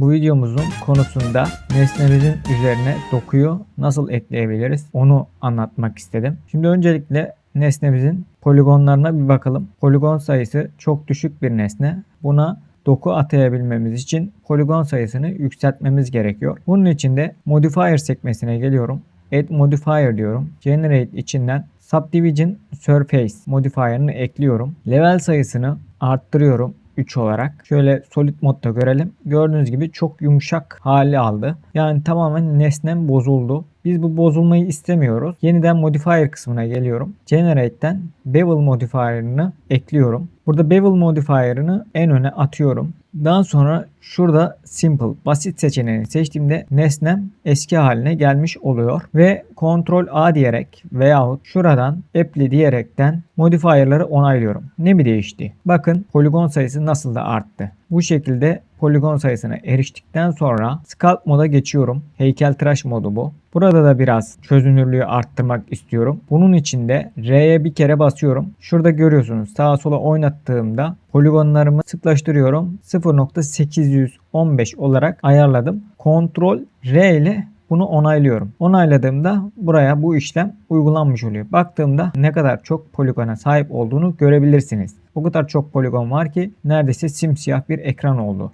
Bu videomuzun konusunda nesnemizin üzerine dokuyu nasıl ekleyebiliriz onu anlatmak istedim. Şimdi öncelikle nesnemizin poligonlarına bir bakalım. Poligon sayısı çok düşük bir nesne. Buna doku atayabilmemiz için poligon sayısını yükseltmemiz gerekiyor. Bunun için de modifier sekmesine geliyorum. Add modifier diyorum. Generate içinden Subdivision Surface modifier'ını ekliyorum. Level sayısını arttırıyorum 3 olarak. Şöyle solid modda görelim. Gördüğünüz gibi çok yumuşak hali aldı. Yani tamamen nesnem bozuldu. Biz bu bozulmayı istemiyoruz. Yeniden modifier kısmına geliyorum. Generate'den bevel modifier'ını ekliyorum. Burada bevel modifier'ını en öne atıyorum. Daha sonra şurada simple basit seçeneğini seçtiğimde nesnem eski haline gelmiş oluyor ve Ctrl A diyerek veyahut şuradan apply diyerekten modifier'ları onaylıyorum. Ne mi değişti? Bakın poligon sayısı nasıl da arttı. Bu şekilde poligon sayısına eriştikten sonra Sculpt moda geçiyorum. Heykeltıraş modu bu. Burada da biraz çözünürlüğü arttırmak istiyorum. Bunun için de R'ye bir kere basıyorum. Şurada görüyorsunuz sağa sola oynattığımda poligonlarımı sıklaştırıyorum. 0.815 olarak ayarladım. Ctrl R ile bunu onaylıyorum. Onayladığımda buraya bu işlem uygulanmış oluyor. Baktığımda ne kadar çok poligona sahip olduğunu görebilirsiniz. O kadar çok poligon var ki neredeyse simsiyah bir ekran oldu.